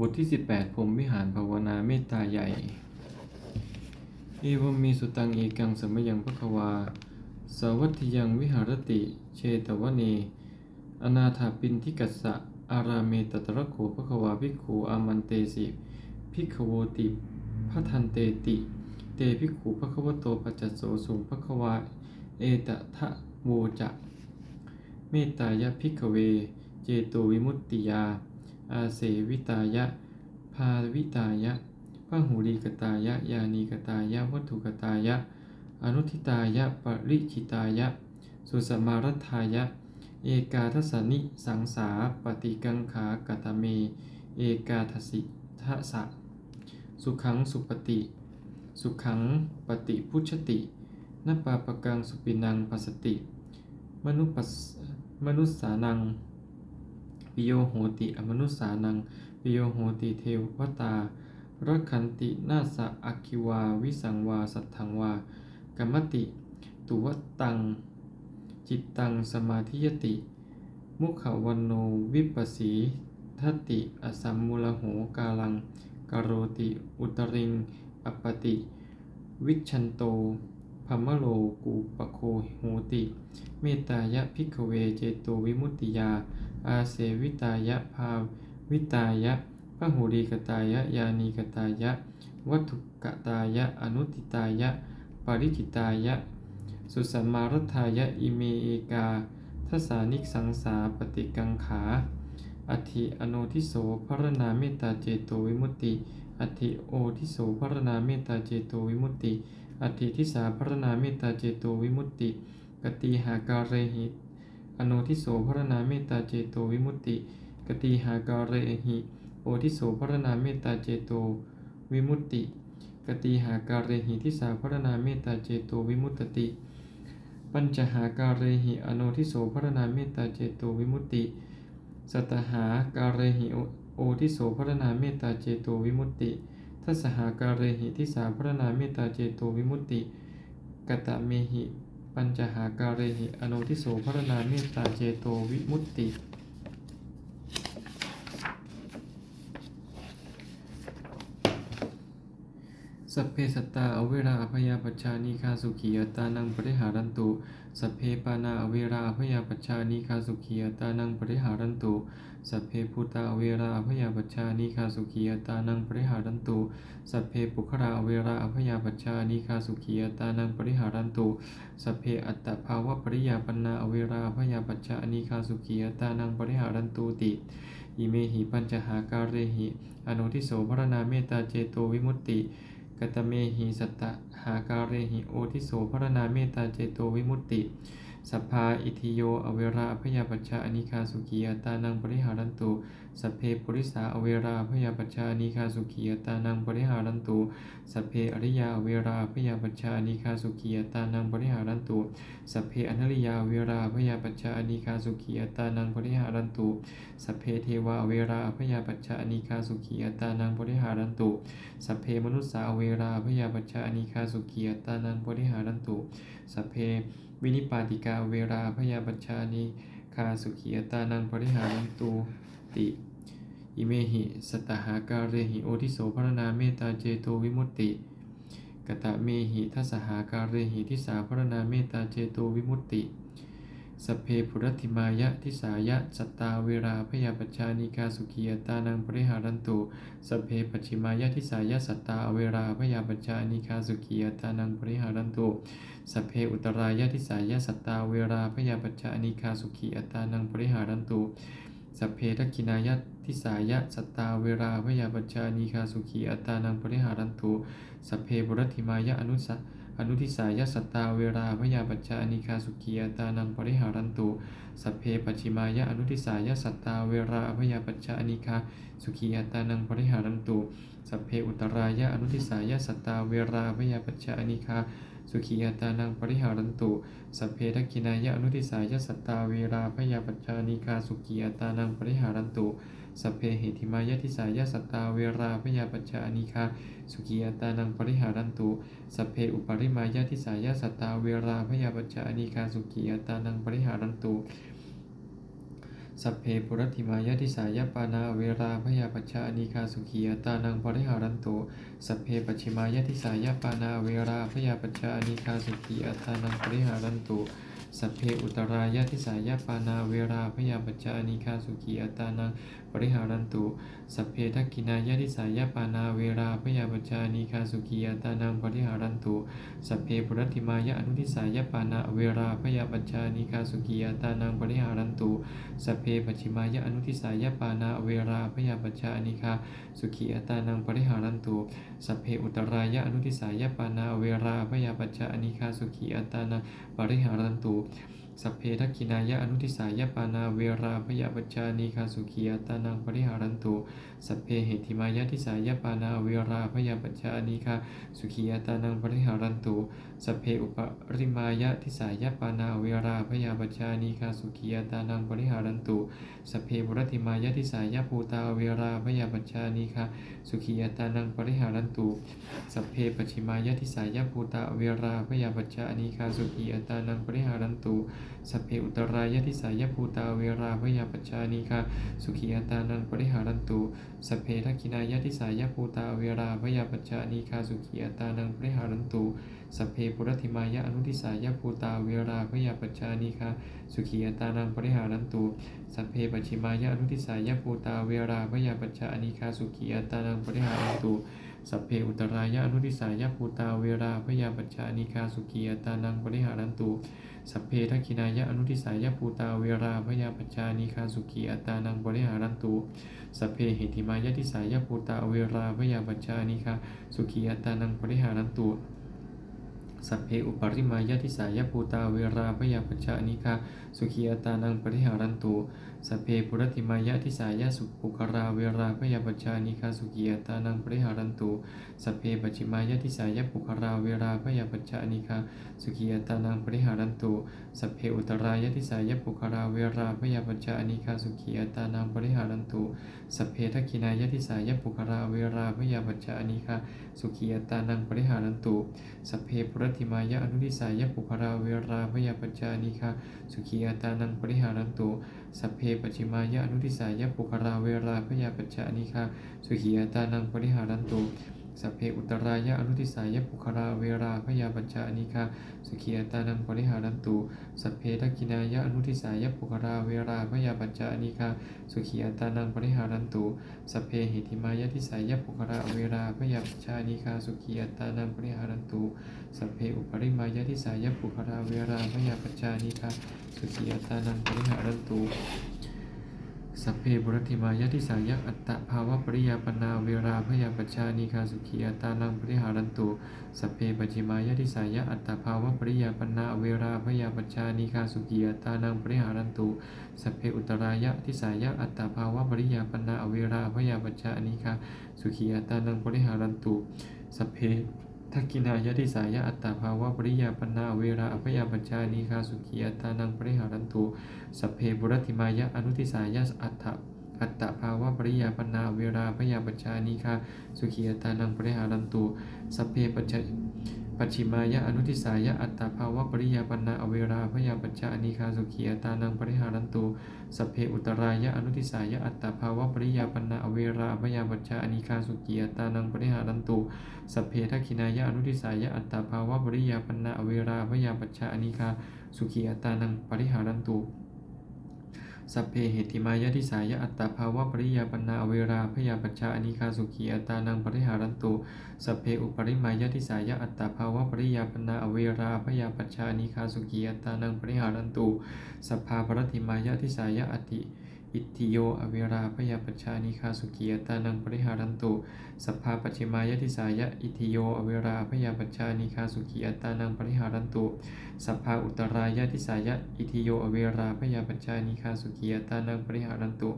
บทที่ 18พรมวิหารภาวนาเมตตาใหญ่ เอวมีสุตังเอกังสมยังพะควา สวัตถิยังวิหารติ เชตวเน อนาถาปินทิกัสสะ อาราเมตตระโขพะควาภิกขุอามันเตสิภิกขโวติพัทันเตติ เตภิกขุภควโตปัจจโสสุภควา เอตทะโวจะ เมตตายะภิกขเว เจโตวิมุตติยา อาเสวิตายะ ภาวิตายะพหูรีกตายะ ยานีกตายะ วัตถุกตายะ อนุทิตายะ ปริชิตายะ สุสมารัทายะ เอกาทสนิสังสาปฏิกังขากตเม เอกาทสิทะสะสุขังสุปฏิ สุขังปฏิพุชตินปาปกังสุปินังปัสสติ มนุปัสมนุสสานัง ปิโยโหติอมนุสสานังปิโยโหติเทวตารักขันตินาสะอักคิวา วิสังวา สัทธังวากัมมติ ตุวตัง จิตตัง สมาธิยติ มุขวันโน วิปัสสีทัตติ อสัมมูลโหกาลังกโรติ อุตริง อปติ วิชันโตภมโลกูปโคโหติ เมตายะภิกเว เจโตวิมุตติยา อาเสวิตายะภาวิตายะพหูรีกตายะ ยานีกตายะ วัตถุกตายะ อนุติตายะ ปริจิตายะ สุสัมมารัทายะ อิเมเอกาทัสานิกสังสาปฏิกังขา อธิอโนทิโสพรณาเมตตาเจโตวิมุตติ อธิโอทิโสพรณาเมตตาเจโตวิมุตติ อธิทิสาพรณาเมตตาเจโตวิมุตติ กติหาการเรหิ อโนทิโสพรณาเมตตาเจโตวิมุตติ กติหาการเรหิโอทิโสพรณาเมตตาเจโตวิมุตติ กติหาการเรหิทิสาพรณาเมตตาเจโตวิมุตติ ปัญจหาการเรหิอโนทิโสพรณาเมตตาเจโตวิมุตติสัตหาการเรหิโอทิโสพรณาเมตตาเจโตวิมุตติทัสหาการเรหิทิสาพรณาเมตตาเจโตวิมุตติกตเมหิ ปัญจหาการเรหิอโนทิโสพรณาเมตตาเจโตวิมุตติสัพเพสัตตาอเวราอภยาปัชานิคาสุขียตานังปริหารันตุสัพเพปานาอเวราอภยาปัชชานิคาสุขียตานังปริหารันตุ สัพเพพุตาเวราอภยาปัชชานิคาสุขียตานังปริหารันตุสัพเพปุคราเวราอภยาปัชชานิคาสุขียตานังปริหารันตุสัพเพอัตตภาวะปริยาปนาอเวราอภยาปัชชานิคาสุขียตานังปริหารันตุติอิเมหิปัญจหาการเรหิอนุทิโสพรณาเมตตาเจโตวิมุตติกตเมหิสัตตหาการเรหิโอทิโสพรณาเมตตาเจโตวิมุตติ สัพพาอิทิโย อเวราพยาปัชชาอนิคาสุขียตานังปริหารันตุ สัพเพปุริสาอเวราพยาปัชชาอนิคาสุขียตานังปริหารันตุ สัพเพอริยาอเวราพยาปัชชาอนิคาสุขียตานังปริหารันตุ สัพเพอนัริยาเวราพยาปัชชาอนิคาสุขียตานังปริหารันตุ สัพเพเทวาเวราพยาปัชชาอนิคาสุขียตานังปริหารันตุ สัพเพมนุสสาเวราพยาปัชชาอนิคาสุขียตานังปริหารันตุ สัพเพ วินิปาติกาเวราพยาบัญชานิคาสุขียตานังปริหารันตุติ อิเมหิสตหาการเรหิโอทิโสพรณาเมตตาเจโตวิมุตติกตะเมหิทัสหาการเรหิทิสาพรณาเมตตาเจโตวิมุตติ สเพปุรติมายะทิสายะสัตตาเวราพยาปัชชานิกาสุขียตานังปริหารันตุสเพปัจฉิมายะทิสายะสัตตาเวราพยาปัชชานิกาสุขียตานังปริหารันตุสเพอุตรายะทิสายะสัตตาเวราพยาปัชชานิกาสุขียตานังปริหารันตุสเพทักินายะทิสายะสัตตาเวราพยาปัชชานิกาสุขียตานังปริหารันตุสเพปุรติมายะอนุสะ อนุทิสายสัตตาเวราพยาปัจจานิคาสุขียตานังปริหารันตุสัพเพปัจิมายะอนุทิสายสัตตาเวราพยาปัจจานิคาสุขียตานังปริหารันตุสัพเพอุตรายะอนุทิสายสัตตาเวราพยาปัจจานิคาสุขียตานังปริหารันตุสัพเพทักขินายะอนุทิสายสัตตาเวราพยาปัจจานิคาสุขียตานังปริหารันตุ สัพเพเหติมายะทิสายสัตตาเวราพยาปัจจานิคาสุขียตานังปริหารันตุสัพเพอุปริมายะทิสายะสัตตาเวราพยาปัจจานิคาสุขียตานังปริหารันตุสัพเพปุรติมายะทิสายปานาเวราพยาปัชาอนิคาสุขีอัตานังปริหารันตุสัพเพปชิมายะทิสายปานาเวราพยาปัชาอนิคาสุขีอัตานังปริหารันตุสัพเพอุตรายะทิสายปานาเวราพยาปัชชาอนิคาสุขีอัตานังปริหารันตุสัพเพทักขินายะทิสายปานาเวราพยาปัชชาอนิคาสุขีอัตานังปริหารันตุสัพเพปุรติมายะอนุทิสายปานาเวราพยาปัชชาอนิคาสุขีอัตานังปริหารันตุสัพเพปัจฉิมายะอนุทิสายปานาเวราพยาปัจจานิคาสุขีอัตานังปริหารันตุสัพเพอุตรายะอนุทิสายปานาเวราพยาปัจจานิคาสุขีอัตานังปริหารันตุ สัพเพทักขินายะอนุทิสายปานาเวราพยาปัจจานีคาสุขียตานังปริหารันตุสัพเพเหติมายะทิสายปานาเวราพยาปัจจานิคาสุขีอัตานังปริหารันตุสัพเพอุปริมายะทิสายปานาเวราพยาปัจจานิคาสุขีอัตานังปริหารันตุสัพเพบุรติมายะทิสายภูตาเวราพยาปัจจานิคะสุขียตานังปริหารันตุสัพเพปชิมายะทิสายภูตาเวราพยาปัจจานิคะสุขียตานังปริหารันตุสัพเพอุตรายะทิสายภูตาเวราพยาปัจจานิคะสุขียตานังปริหารันตุสัพเพทักขินายะทิสายภูตาเวราพยาปัจจานิคะสุขียตานังปริหารันตุสัพเพปุรติมายะอนุทิสายภูตาเวราพยาปัจจานิคะสุขียตานังปริหารันตุสัพเพปัจฉิมายะอนุทิสายภูตาเวราพยาปัจจานิคาสุขีอัตานังปริหารันตุสัพเพอุตรายะอนุทิสายภูตาเวราพยาปัจจานิคาสุขีอัตตานังปริหารันตุ สัพเพทักขินายะอนุทิสายภูตาเวราพยาปจานิคาสุขีอัตานังบริหารันตุสัพเพเหติมายะทิสายภูตาเวราพยาปจานิคาสุขีอัตานังบริหารันตุสัพเพอุปริมายะทิสายภูตาเวราพยาปจานิคาสุขีอัตานังบริหารันตุ สัพเพปุรติมายะทิสายะสุปุคาราเวราพยาปัจจานิคาสุขีอัตานังปริหารันตุสัพเพปัจิมายะทิสายะปุคาราเวราพยาปัจจานิคาสุขีอัตานังปริหารันตุสัพเพอุตรายะทิสายะปุคาราเวราพยาปัจจานิคาสุขีอัตานังปริหารันตุสัพเพทักินายะทิสายะปุคาราเวราพยาปัจจานิคาสุขีอัตานังปริหารันตุสัพเพปุรติมายะอนุทิสายะปุคาราเวราพยาปัจจานิคาสุขีอัตานังปริหารันตุสเพปัจฉิมายะอนุทิสายะปุคาราเวราพยาปัจจานิคาสุขีอตตานังปริหารันตุ สัพเพอุตรายะอนุทิสายะปุคาราเวราพยาปัจจานิคาสุขีอัตานังปริหารันตุสัพเพทักินายะอนุทิสายะปุคาราเวราพยาปัจจานิคาสุขีอัตานังปริหารันตุสัพเพหิติมายะทิสายะปุคาราเวราพยาปัจจานิคาสุขีอัตานังปริหารันตุสัพเพอุปริมายะทิสายะปุคาราเวราพยาปัจจานิคาสุขีอัตตานังปริหารันตุ สัพเพบุรติมายะทิสายะอัตตภาวะปริยาปนาเวราพยาปัจจานิคาสุขีอัตานังปริหารันตุสัพเพปัจจิมายะทิสายะอัตตภาวะปริยาปนาเวราพยาปัจจานิคาสุขีอัตานังปริหารันตุสัพเพอุตรายะทิสายะอัตตภาวะปริยาปนาเวราพยาปัจจานิคาสุขีอัตตานังปริหารันตุสัพเพ ทักกินายะทิสายะอัตตาภาวะปริยาปนาเวราอภยาปัญชานิคาสุขีอัตานังปริหารันตุสัพเพบุรติมายะอนุทิสายะอัตถะอัตตภาวะปริยาปนาเวราพยาปัญชานิคาสุขีอัตานังปริหารันตุสัพเพปัจจ ปัจฉิมายะอนุทิสายะอัตตาภาวะปริยาปนาอเวราพยาปัจจานิคาสุขีอตานังปริหารันตุสเพอุตรายะอนุทิสายะอัตตาภาวะปริยาปนาอเวราพยาปัจจานิคาสุขีอตานังปริหารันตุสัพเพทักขินายะอนุทิสายะอัตตาภาวะปริยาปนาอเวราพยาปัจจานิคาสุขีอตตานังปริหารันตุ สัพเพเหติมายะทิสายะอัตตาภาวะปริยาปนาเวราพยาปัญชานิคาสุขีอัตตานังปริหารันตุสัพเพอุปริมายะทิสายะอัตตาภาวะปริยาปนาเวราพยาปัญชานิคาสุขีอัตตานังปริหารันตุสัพพาปรติมายะทิสายะอติ อิทธิโย อเวราพยาปัจจานิคาสุขีอัตานังปริหารันตุ สัพพาปัจฉิมายะทิสายะ อิทิโย อเวราพยาปัจจานิคาสุขีอัตานังปริหารันตุ สัพพาอุตรายะทิสายะ อิทิโย อเวราพยาปัจจานิคาสุขีอัตานังปริหารันตุ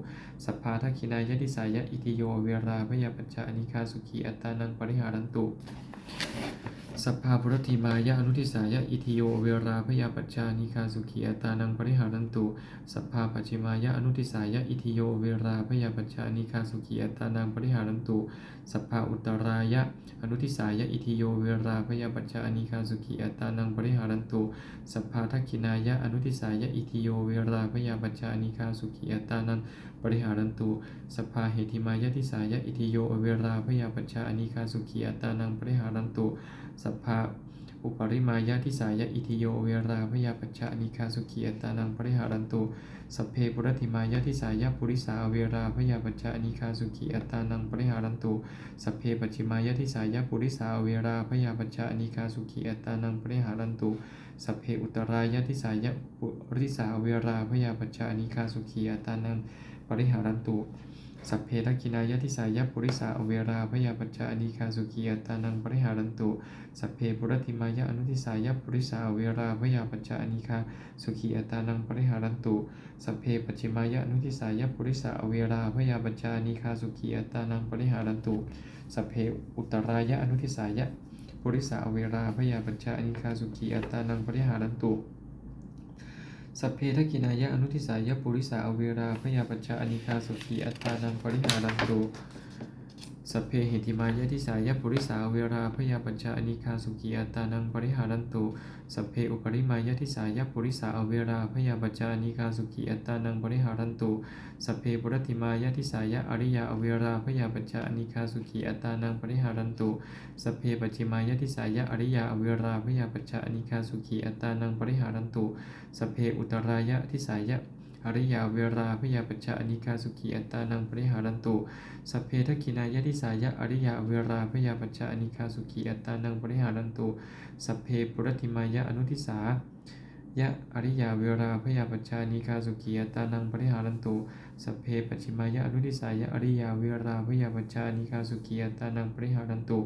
สัพพาทักขินายะทิสายะ อิทิโย อเวราพยาปัจจานิคาสุขีอัตานังปริหารันตุ สัพพาปุรติมายะอนุทิสายะอิทิโยเวราพยาปัจจานิคาสุขีอัตานังปริหารันตุสัพพาปัจจิมายะอนุทิสายะอิทิโยเวราพยาปัจจานิคาสุขีอัตานังปริหารันตุสัพพาอุตรายะอนุทิสายะอิทิโยเวราพยาปัจจานิคาสุขีอัตานังปริหารันตุสัพพาทักขินายะอนุทิสายะอิทิโยเวราพยาปัจจานิคาสุขีอัตานังปริหารันตุสัพพาเหติมายะทิสายะอิทิโยเวราพยาปัจจานิคาสุขีอัตตานังปริหารันตุ สัพพะอุปริมายาทิสายะอิทิโยเวราพยาปัจจานิคาสุขีอัตานังปริหารันตุสัพเพปุรติมายาทิสายะปุริสาเวราพยาปัจจานิคาสุขีอัตานังปริหารันตุสัพเพปัจจิมายาทิสายะปุริสาเวราพยาปัจจานิคาสุขีอัตานังปริหารันตุสัพเพอุตรายาทิสายะปุริสาเวราพยาปัจจานิคาสุขีอัตตานังปริหารันตุ สัพเพทักินายะทิสายะปุริสาอเวราพยาปัจจานิคาสุขีอัตานังปริหารันตุ สัพเพปุรติมายะอนุทิสายะปุริสาอเวราพยาปัจจานิคาสุขีอัตานังปริหารันตุ สัพเพปัจจิมายะอนุทิสายะปุริสาอเวราพยาปัจจานิคาสุขีอัตานังปริหารันตุ สัพเพอุตรายะอนุทิสายะปุริสาอเวราพยาปัจจานิคาสุขีอัตตานังปริหารันตุ สัพเพทักขินายะอนุทิสายะปุริสาอเวราพยาปัญชานิคาสุขีอัตตานังปริหารันตุ สัพเพเหติมายะทิสายะปุริสาเวราพยาปัจจานิคาสุขีอัตานังปริหารันตุสัพเพอุปริมายะทิสายะปุริสาเวราพยาปัจจานิคาสุขีอัตานังปริหารันตุสัพเพปุรติมายะทิสายะอริยาเวราพยาปัจจานิคาสุขีอัตานังปริหารันตุสัพเพปัจิมายะทิสายะอริยาเวราพยาปัจจานิคาสุขีอัตตานังปริหารันตุสัพเพอุตรายะทิสายะ อริยาเวราพยาปัญจานิคาสุขีอัตตานังปริหารันตุสัพเพทักขินายะทิสายะอริยาเวราพยาปัญจานิคาสุขีอัตตานังปริหารันตุสัพเพปุรติมายะอนุทิสายะอริยาเวราพยาปัญจานิคาสุขีอัตตานังปริหารันตุ สัพเพปัจิมายะอนุทิสายะอริยาเวราพยาปัจจานิคาสุขีอัตานังปริหารันตุ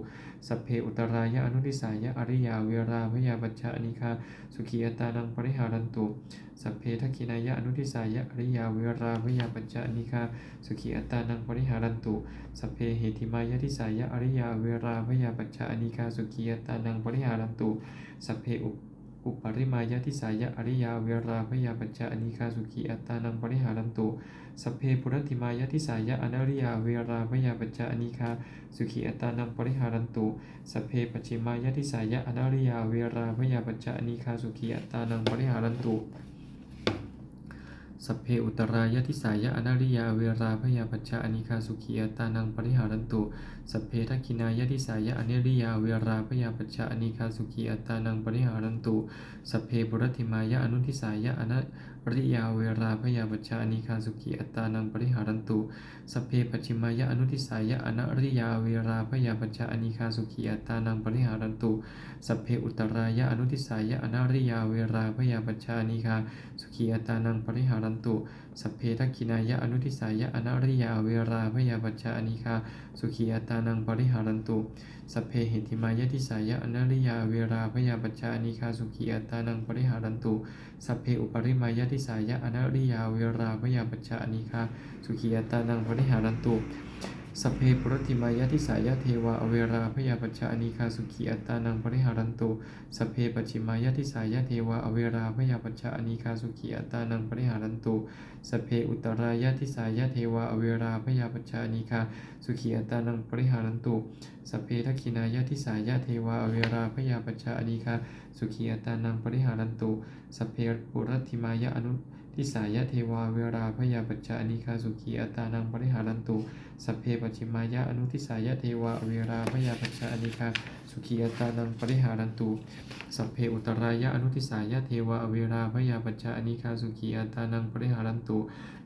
สัพเพอุตรายะอนุทิสายะอริยาเวราพยาปัจจานิคาสุขีอัตานังปริหารันตุสัพเพทักขินายะอนุทิสายะอริยาเวราพยาปัจจานิคาสุขีอัตานังปริหารันตุสัพเพเหติมายะทิสายะอริยาเวราพยาปัจจานิคาสุขีอัตตานังปริหารันตุสัพเพอุ อุปริมายะทิสายะอริยาเวราพยาปัญจานิคาสุขีอัตตานังปริหารันตุสเพปุรติมายะทิสายะอนริยาเวราพยาปัญจานิคาสุขีอัตตานังปริหารันตุสเพปชิมายะทิสายะอนริยาเวราพยาปัญจานิคาสุขีอัตตานังปริหารันตุ สัพเพอุตรายะทิสายะอนาริยาเวราพยาปัจจานิคาสุขีอัตานังปริหารันตุ สัพเพทักินายะทิสายะอนาริยาเวราพยาปัจจานิคาสุขีอัตตานังปริหารันตุ สัพเพบุรติมายะอนุทิสายะอนา ริยาเวราพยาบัชานิคาสุขีอัตานังปริหารันตุสเพปชิมายะอนุทิสายะอนาริยาเวราพยาบัชานิคาสุขีอัตานังปริหารันตุสัพเพอุตรายะอนุทิสายะอนาริยาเวราพยาบัชานิคาสุขีอัตตานังปริหารันตุสัพเพทักขินายะอนุทิสายะอนาริยาเวราพยาปัจจานิคาสุขีอัตานังปริหารันตุสัพเพเหติมายะทิสายะอนาริยาเวราพยาปัจจานิคาสุขีอัตานังปริหารันตุสัพเพอุปริมายะทิสายะอนาริยาเวราพยาปัจจานิคาสุขีอัตานังปริหารันตุ สัพเพปรติมายะทิสายะเทวาอเวราพยาปัจจานิคาสุขีอัตตานังปริหารันตุสัพเพปัจฉิมายะทิสายะเทวาอเวราพยาปัจจานิคาสุขีอัตตานังปริหารันตุสัพเพอุตรายะทิสายะเทวาอเวราพยาปัจจานิคาสุขีอัตตานังปริหารันตุสัพเพทักขินายะทิสายะเทวาอเวราพยาปัจจานิคาสุขีอัตตานังปริหารันตุสัพเพปุรติมายะอนุ ทิสายะเทวาเวราพยาปัจจานิคาสุขีอัตานังปริหารันตุสัพเพปัจิมายะอนุทิสายะเทวาเวราพยาปัจจานิคา สุขีอัตานังปริหารันตุสัพเพอุตรายะอนุทิสายะเทวาอเวราพยาปัจจานิคาสุขีอัตานังปริหารันตุ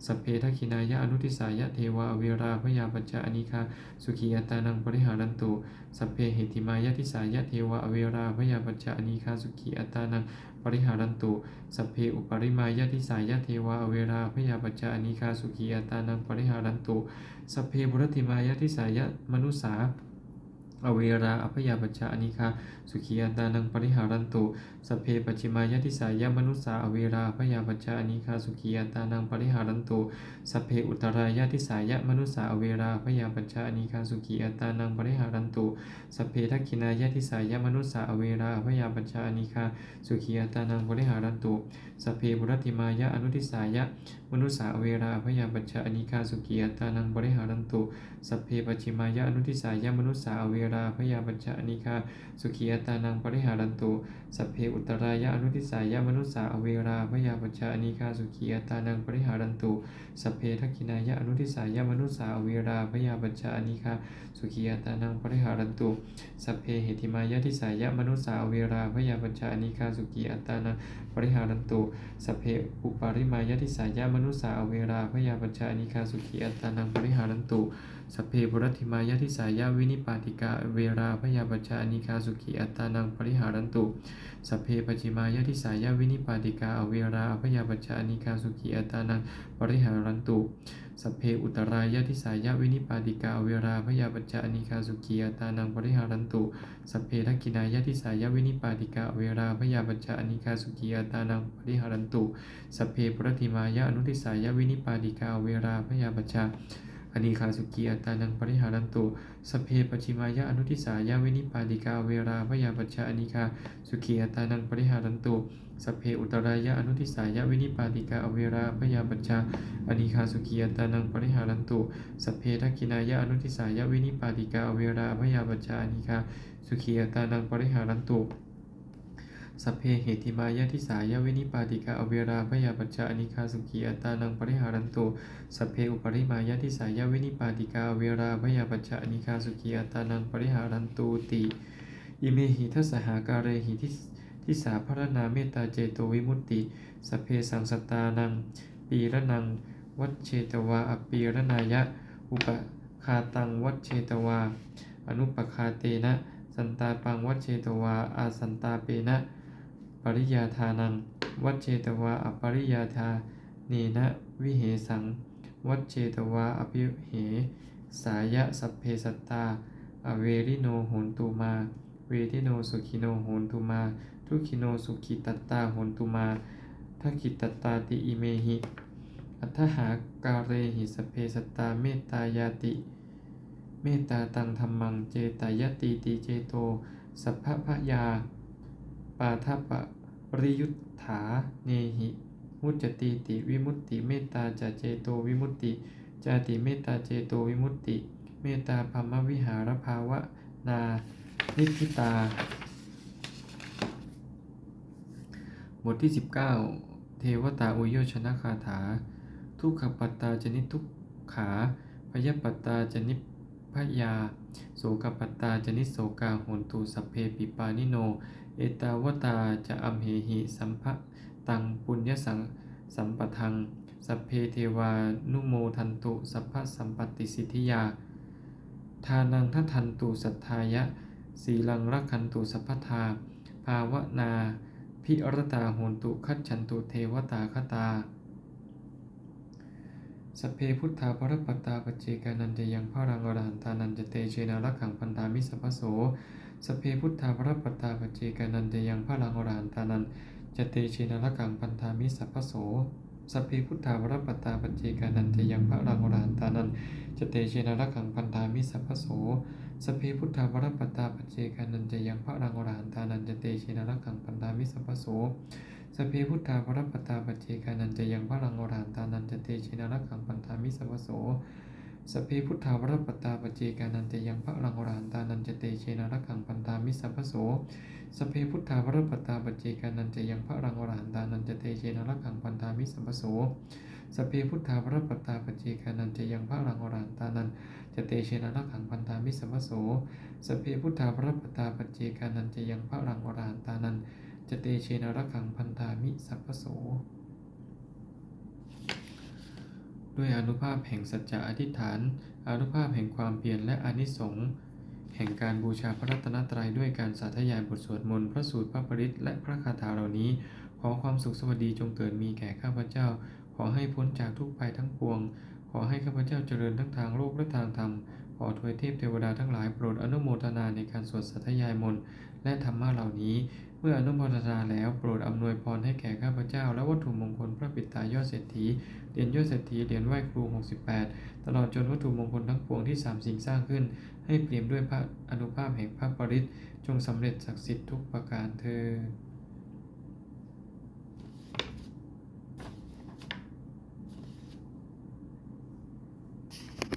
สัพเพทักขินายะอนุทิสายะเทวาอเวราพยาปัจจานิคาสุขีอัตานังปริหารันตุสัพเพเหติมายะทิสายะเทวาอเวราพยาปัจจานิคาสุขีอัตานังปริหารันตุสัพเพอุปริมายะทิสายะเทวาอเวราพยาปัจจานิคาสุขีอัตตานังปริหารันตุสัพเพบุรติมายะทิสายะมนุสา อเวราอภยาปัจจาอนิคาสุขีอัตานังปริหารันตุสเพปัจิมายะทิสายะมนุสสาอเวราอภยาปัจจาอนิคาสุขีอัตานังปริหารันตุสเพอุตรายะทิสายะมนุสสาอเวราอภยาปัจจาอนิคาสุขีอัตานังปริหารันตุสเพทักขินายะทิสายะมนุสสาอเวราอภยาปัจจาอนิคาสุขีอัตานังปริหารันตุสเพบุรติมายะอนุทิสายะมนุสสาเวราอภยาปัจจาอนิคาสุขีอัตานังปริหารันตุสัพเพปัจฉิมายะอนุทิสายะมนุสสาเวราพยาปัจจานิคาสุขียตานังปริหารันตุสัพเพอุตรายะอนุทิสายะมนุสสาเวราพยาปัจจานิคาสุขียตานังปริหารันตุสัพเพทักขินายะอนุทิสายะมนุสสาเวราพยาปัจจานิคาสุขียตานังปริหารันตุสัพเพเหติมายะทิสายะมนุสสาเวราพยาปัจจานิคาสุขียตานังปริหารันตุสัพเพอุปาริมายะทิสายะมนุสสาอเวราพยาปัญจานิคาสุขีอัตานังปริหารันตุ สเพบุรัติมายะทิสายาวินิปาติกาเวราพยาปัจจานิคาสุขีอัตตานังปริหารันตุสเพปจิมายะทิสายาวินิปาติกาเวราพยาปัจจานิคาสุขีอัตตานังปริหารันตุสเพอุตรายะทิสายาวินิปาติกาเวราพยาปัจจานิคาสุขีอัตตานังปริหารันตุสเพทักขินายะทิสายาวินิปาติกาเวราพยาปัจจานิคาสุขีอัตตานังปริหารันตุสเพปุรติมายะอนุทิสายาวินิปาติกาเวราพยาปัจจา อนีคาสุกีอัตตานังปริหารันตุสเพปจิมายะอนุทิสายาวินิปาติกาเวราพยาปัจจาอนีคาสุขีอัตตานังปริหารันตุสเพอุตรายะอนุทิสายาวินิปาติกาเวราพยาปัจจาอนีคาสุขีอัตานังปริหารันตุสเพทักขินายะอนุทิสายาวินิปาติกาเวราพยาปัจจาอนีคาสุขีอัตานังปริหารันตุ สัพเพเหติมายะทิสายาวินิปาติกาอเวราพยาปัจจาอนิคาสุขีอัตานังปริหารันตุสัพเพอุปริมายะทิสายาวินิปาติกาอเวราพยาปัจจาอนิคาสุขีอัตานังปริหารันตุติอิเมหิทัสหาการเรหิทิทิสาพรณาเมตตาเจโตวิมุตติสัพเพสังสตานัง ปีระนัง วัชเชตวาอปีระนายะ อุปคาตังวัชเชตวา อนุปคาเตนะ สันตาปังวัชเชตวาอาสันตาเปนะ ริยาทานัง วัชเชตวาอปริยาทาเนนะวิเหสัง วัชเชตวาอภิเห สายะสัพเพสัตตา อเวริโนโหนตุมา เวทิโนสุขิโนโหนตุมา ทุกขิโนสุขิตัตตาโหนตุมาทักขิตตาติอิเมหิ อัตถหาการเรหิสพเพสตตาเมตตายาติ เมตตาตังธรรมังเจตายติติเจโต สัพพพยา ปาทัปป ริยุทธาเนหิมุจจติติวิมุตติเมตตาจเจโตวิมุตติจาติเมตตาเจโตวิมุตติ เมตตาภมวิหารภาวะนานิพิตา บทที่ 19 เทวตาอุโยชนะคาถา ทุกขปัตตาจนิทุกขาพยปัตตาจนิพยา โสกปัตตาจนิโสกาโหนตุสัพเพปิปานิโน เอตาวตาจะอัมเหหิสัมภะตังปุญญสังสัมปทัง สัพเพเทวานุโมทันตุสัพพะสัมปติสิทธิยา ทานังทัทันตุสัทธายะ สีลังรักขันตุสัพพทา ภาวนาพิรตาโหนตุคัจฉันตุเทวตาคตา สเพพุทธาภรปตาปเจกานันจะยังพระรังอรหันตานันจะเตเชนารักขังพันธามิสัพโส สเพพุทธาภรปัตตาปจเจกานันจะยังพระรังรหันตานันจเตเชนารักขังพันธามิสัพพโสสพเพพุทธาภรปัตตาปจเจกานันจะยังพระรังรหันตานันจเตเชนารักขังพันธามิสัพพโสสพเพพุทธาภรปัตตาปจเจกานันจะยังพระรังรหันตานันจเตเชนารักขังพันธามิสัพพโสสพเพพุทธาภรปัตตาปจเจกานันจะยังพระรังรหันตานันจเตชินารักขังปันธามิสัพพโส สเพพุทธาภรปัตตาปจเจกานันจะยังพระรังรหันตานันจะเตชินรักขังปันธามิสัพโสสเพพุทธาภรปัตตาปจเจกานันจะยังพระรังรหันตานันจะเตชินรักขังปันธามิสัพโสสเพพุทธาภรปัตตาปจเจกานันจะยังพระรังรหันตานันจะเตชินรักขังปันธามิสัพโสสเพพุทธาภรปัตตาปจเจกานันจะยังพระรังรหันตานันจเตเชนรักขังพันธามิสัพพโส ด้วยอนุภาพแห่งสัจจะอธิษฐาน อนุภาพแห่งความเพียรและอนิสงส์แห่งการบูชาพระรัตนตรัยด้วยการสาธยายบทสวดมนต์พระสูตรพระปริตและพระคาถาเหล่านี้ ขอความสุขสวัสดีจงเกิดมีแก่ข้าพเจ้า ขอให้พ้นจากทุกภัยทั้งปวง ขอให้ข้าพเจ้าเจริญทั้งทางโลกและทางธรรม ขอทวยเทพเทวดาทั้งหลายโปรดอนุโมทนาในการสวดสัทยายมนต์และธรรมะเหล่านี้เมื่ออนุโมทนาแล้วโปรดอำนวยพรให้แก่ข้าพเจ้า และวัตถุมงคลพระปิตายอดเศรษฐีเหรียญยอดเศรษฐีเหรียญไหว้ครู 68 ตลอดจนวัตถุมงคลทั้งปวงที่สามสิ่งสร้างขึ้น ให้เปลี่ยนด้วยพระอนุภาพแห่งพระปริศจงสำเร็จศักดิ์สิทธิ์ทุกประการเธอ